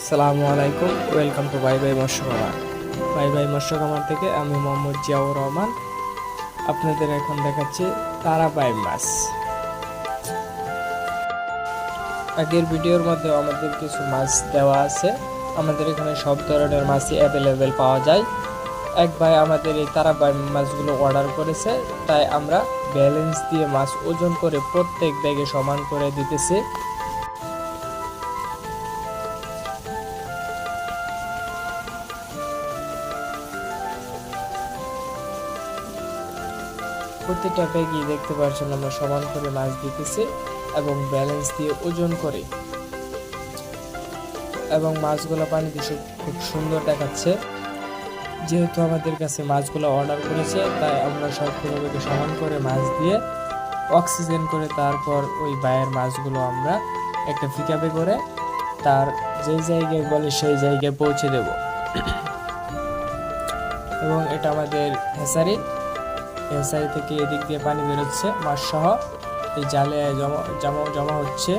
সালামু আলাইকুম, welcome to বাই বাই মৎস্য খামার। বাই বাই মৎস্য খামার থেকে আমি মোহাম্মদ জিয়াউর রহমান, আপনাদের এখন দেখাচ্ছি তারাবাই মাছ। আগের ভিডিওর মধ্যে আমাদের কিছু মাছ দেওয়া আছে। আমাদের এখানে সব ধরনের মাছই অ্যাভেলেবেল পাওয়া যায়। এক ভাই আমাদের এই তারাবাই মাছগুলো অর্ডার করেছে, তাই আমরা ব্যালেন্স দিয়ে মাছ ওজন করে প্রত্যেক ব্যাগে সমান করে দিতেছি। প্রতিটা ব্যাগই দেখতে পাচ্ছেন আমরা সমান করে মাছ দিতেছি এবং ব্যালেন্স দিয়ে ওজন করে। এবং মাছগুলো পানি দিয়ে খুব সুন্দর দেখাচ্ছে। যেহেতু আমাদের কাছে মাছগুলো অর্ডার করেছে, তাই আমরা সবগুলো ব্যাগে সমান করে মাছ দিয়ে অক্সিজেন করে তারপর ওই বায়ের মাছগুলো আমরা একটা পিকআপে করে তার যেই জায়গায় বলে সেই জায়গায় পৌঁছে দেব। এবং এটা আমাদের হেসারি হেসারি থেকে এদিক দিয়ে পানি বেরোচ্ছে মাছ সহ এই জালে জমা জমা জমা হচ্ছে।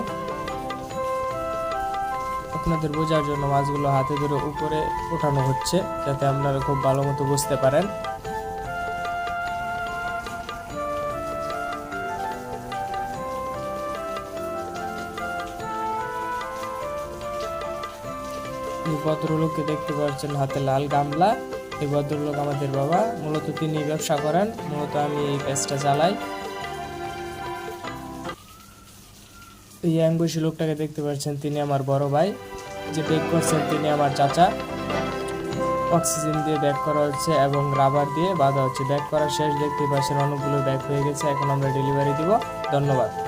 আপনাদের বোঝার জন্য মাছগুলো হাতে ধরে উপরে ওঠানো হচ্ছে, যাতে আপনারা খুব ভালো মতো বুঝতে পারেন। ভদ্রলোককে দেখতে পাচ্ছেন হাতে লাল গামলা। এই ভদ্রলোক আমাদের বাবা। মূলত তিনি ব্যবসা করেন। মূলত আমি এই পেজটা চালাই। এই অ্যাঙ্গুশি লোকটাকে দেখতে পাচ্ছেন তিনি আমার বড় ভাই। যে ব্যাক করছেন তিনি আমার চাচা। অক্সিজেন দিয়ে ব্যাক করা হচ্ছে এবং রাবার দিয়ে বাঁধা হচ্ছে। ব্যাক করা শেষ দেখতে পাচ্ছেন অনেকগুলো ব্যাক হয়ে গেছে। এখন আমরা ডেলিভারি দিব। ধন্যবাদ।